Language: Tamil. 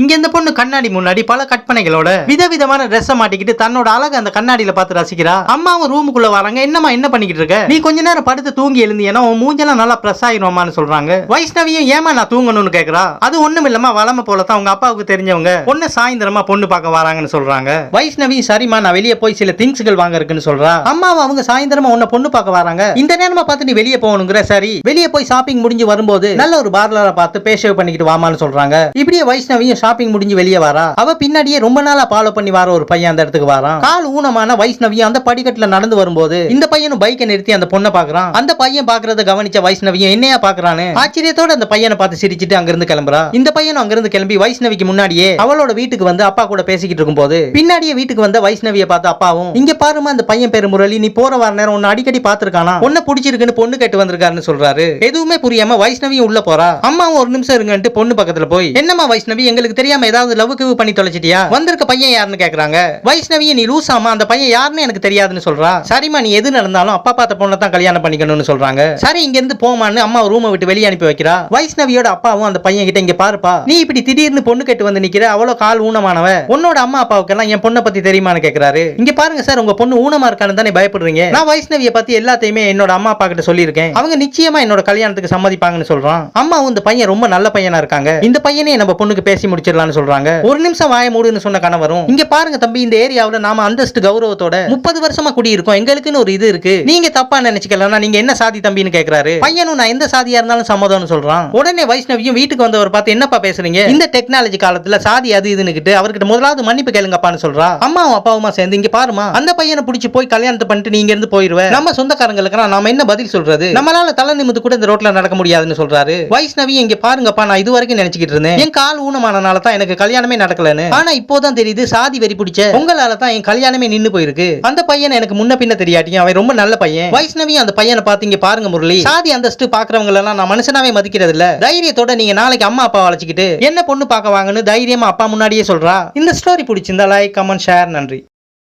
இங்க இந்த பொண்ணு கண்ணாடி முன்னாடி பல கற்பனைகளோட விதவிதமான ட்ரெஸ்ஸை மாட்டிக்கிட்டு தன்னோட அழகு அந்த கண்ணாடியில பார்த்து ரசிக்கிறா. அம்மாவும் ரூமுக்குள்ள வராங்க. என்னம்மா என்ன பண்ணிக்கிட்டு இருக்க? நீ கொஞ்ச நேரம் படுத்து தூங்கி எழுந்தியனா உன் மூஞ்செல்லாம் நல்லா பிரஸ் ஆயிருமான்னு சொல்றாங்க. வைஷ்ணவியும் ஏமா நான் தூங்கணும்னு கேக்குறா? அது ஒண்ணும் இல்லமா வளம போல தான். உங்க அப்பாவுக்கு தெரிஞ்சவங்க பொண்ணு சாயந்தரமா பொண்ணு பார்க்க வராங்கன்னு சொல்றாங்க. வைஷ்ணவி சரிம்மா நான் வெளியே போய் சில திங்ஸ்கள் வாங்க இருக்குன்னு சொல்றா. அம்மாவும் அவங்க சாயந்தரமா உன்ன பொண்ணு பார்க்க வராங்க. இந்த நேரமா பார்த்து நீ வெளியே போகணுங்கிற? சரி. வெளியே போய் ஷாப்பிங் முடிஞ்சு வரும்போது நல்ல ஒரு பார்லரை பார்த்து பேஷவ் பண்ணிக்கிட்டு வாமான்னு சொல்றாங்க. இப்படியே வைஷ்ணவியும் ஷாப்பிங் முடிஞ்சு வெளியே வரா? அவ பின்னாடியே ரொம்ப நாளா ஃபாலோ பண்ணி வர ஒரு பையன் அந்த இடத்துக்கு வரான். கால் ஊனமான வைஷ்ணவியும் அந்த படிக்கட்டுல நடந்து வரும்போது இந்த பையனும் பைக்கை நிறுத்தி அந்த பொண்ணை பாக்குறான் அந்த பையன் பாக்குறத கவனிச்ச வைஷ்ணவியும் என்னையா பாக்குறான்னு ஆச்சரியத்தோட அந்த பையனை பார்த்து சிரிச்சிட்டு அங்கிருந்து கிளம்புறா. இந்த பையனும் அங்கிருந்து கிளம்பி வைஷ்ணவிக்கு முன்னாடியே அவளோட வீட்டுக்கு வந்து அப்பா கூட பேசிக்கிட்டு இருக்கும்போது பின்னாடியே வீட்டுக்கு வந்த வைஷ்ணவியை பார்த்து அப்பாவும் இங்க பாருமா அந்த பையன் பேரு முரளி நீ போற வர நேரம் உன்னை அடிக்கடி பாத்துருக்கானா பொண்ணை பிடிச்சிருக்குன்னு பொண்ணு கேட்டு வந்திருக்காருன்னு சொல்றாரு. எதுவுமே புரியாம வைஷ்ணவியும் உள்ள போறா. அம்மாவும் ஒரு நிமிஷம் இருங்கன்ட்டு பொண்ணு பக்கத்துல போய் என்னம்மா வைஷ்ணவி எங்களுக்கு தெரியாம ஏதாவது லவ் கிவ் பண்ணி தொலைச்சிட்டியா? வந்திருக்க பையன் யாருன்னு கேக்குறாங்க? வைஷ்ணவியை நீ லூசாமா அந்த பையன் யாருன்னு எனக்கு தெரியாதுன்னு சொல்றா? சரிம்மா நீ எது நடந்தாலும் அப்பா பார்த்த பொண்ணை தான் கல்யாணம் பண்ணிக்கணும்னு சொல்றாங்க. சரி இங்க இருந்து போமான்னு அம்மா ரூமை விட்டு வெளியே அனுப்பி வைக்கிறா. வைஷ்ணவியோட அப்பாவும் அந்த பையன் கிட்ட இங்க பாருப்பா. நீ இப்படி திடீர்னு பொண்ணு கேட்டு வந்து நிக்கிற அவ்வளவு கால் ஊனமானவ உன்னோட அம்மா அப்பாவுக்கு எல்லாம் என் பொண்ணை பத்தி தெரியுமான்னு கேக்குறாரு. இங்க பாருங்க சார் உங்க பொண்ணு ஊனமா இருக்கான்னு தானே பயப்படுறீங்க. நான் வைஷ்ணவியை பத்தி எல்லாத்தையுமே என்னோட அம்மா அப்பா கிட்ட சொல்லியிருக்கேன். அவங்க நிச்சயமா என்னோட கல்யாணத்துக்கு சம்மதிப்பாங்கன்னு சொல்றான். அம்மாவும் இந்த பையன் ரொம்ப நல்ல பையனா இருக்காங்க. இந்த பையனே நம்ம பொண்ணுக்கு பேசி முடிச்சிடலாம்னு சொல்றாங்க. ஒரு நிமிஷம் வாய மூடுன்னு சொன்ன கணவரும் இங்க பாருங்க தம்பி இந்த ஏரியாவுல நாம அந்தஸ்து கௌரவத்தோட முப்பது வருஷமா குடியிருக்கோம். எங்களுக்குன்னு ஒரு இது இருக்கு. நீங்க தப்பா நினைச்சுக்கலாம் நீங்க என்ன சாதி தம்பின்னு கேக்குறாரு. பையனும் நான் எந்த சாதியா இருந்தாலும் சம்மதம்னு சொல்றான். உடனே வைஷ்ணவியும் வீட்டுக்கு வந்தவர் பார்த்து என்னப்பா பேசுறீங்க? இந்த டெக்னாலஜி காலத்துல சாதி அது இதுன்னுகிட்டு அவர்கிட்ட முதலாவது மன்னிப்பு கேளுங்கப்பான்னு சொல்றா. அம்மாவும் அப்பாவுமா சேர்ந்து இங்க பாருமா அந்த பையனை பிடிச்சி போய் கல்யாணத்தை பண்ணிட்டு நீங்க இருந்து போயிருவ. நம்ம சொந்தக்காரங்களுக்கு நாம என்ன பதில் சொல்றது? நம்மளால தலை நிமிந்து கூட இந்த ரோட்ல நடக்க முடியாதுன்னு சொல்றாரு. வைஷ்ணவி இங்க பாருங்கப்பா நான் இது வரைக்கும் நினைச்சுக்கிட்டு இருந்தேன். என் கால் ஊனமானனால தான் எனக்கு கல்யாணமே நடக்கலன்னு. ஆனா இப்போதான் தெரியுது சாதி வெறி பிடிச்ச உங்களால தான் என் கல்யாணமே நின்னு போயிருக்கு. அந்த பையன் எனக்கு முன்ன பின்ன தெரியாட்டியும் அவன் ரொம்ப நல்ல பையன். வைஷ்ணவி அந்த பையனை பாத்தீங்க பாருங்க முரளி. சாதி அந்தஸ்து பாக்குறவங்க எல்லாம் நான் மனுஷனாவே மதிக்கிறது இல்ல தைரியத்தோட நீங்க நாளைக்கு அம்மா அப்பா வளச்சிக்கிட்டு என்ன பொண்ணு பார்க்க வாங்கன்னு தைரியமா அப்பா முன்னாடியே சொல்றா. இந்த ஸ்டோரி பிடிச்சிருந்தா லைக் கமெண்ட் ஷேர் நன்றி.